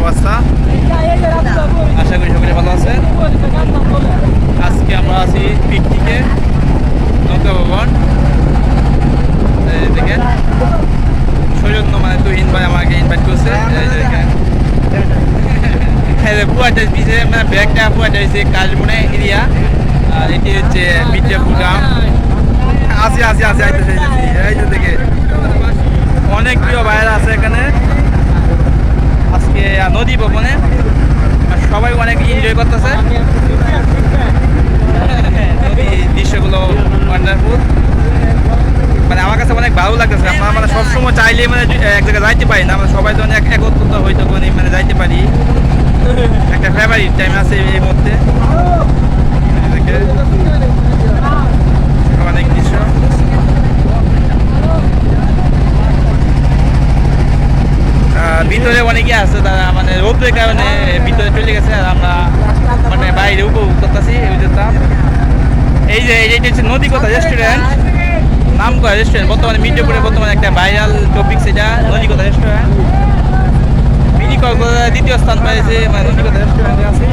অবস্থা? আশা করি সকলে ভালো আছেন। আজকে আমরা আছি পিকনিকে। নৌকা ভবন সৌজন্য মানে তুহিন ভাই আমাকে ইনভাইট করছে। এই পুয়াটা মানে ব্যাগটা পুয়াটা দিয়েছে কাশবনে এরিয়া। আর এটি হচ্ছে বিদ্যাপুর গ্রাম। আসি আসি আসি আইতেছে এই দেখে অনেক প্রিয় বাইরে আছে এখানে আজকে নদী ভবনে আর সবাই অনেক এনজয় করতেছে। দৃশ্যগুলো ওয়ান্ডারফুল মানে আমার কাছে অনেক ভালো লাগতেছে। আমরা মানে সবসময় চাইলে মানে এক জায়গায় যাইতে পারি না। আমরা সবাই অনেক একত্রিত হইতে মানে যাইতে পারি। একটা ফেভারিট টাইম আছে এই মুহূর্তে। ভিতরে অনেকে আছে, তারা মানে রোদের কারণে ভিতরে চলে গেছে, আর আমরা মানে বাইরে উপভোগ করতেছি, এই যে এইটা হচ্ছে নদী কথা রেস্টুরেন্ট নাম করা রেস্টুরেন্ট বর্তমানে মির্জাপুরে বর্তমানে একটা ভাইরাল টপিক সেটা নদী কথা রেস্টুরেন্ট মিনি কক্সবাজার দ্বিতীয় স্থান পেয়েছে মানে নদী কথা রেস্টুরেন্টে আছে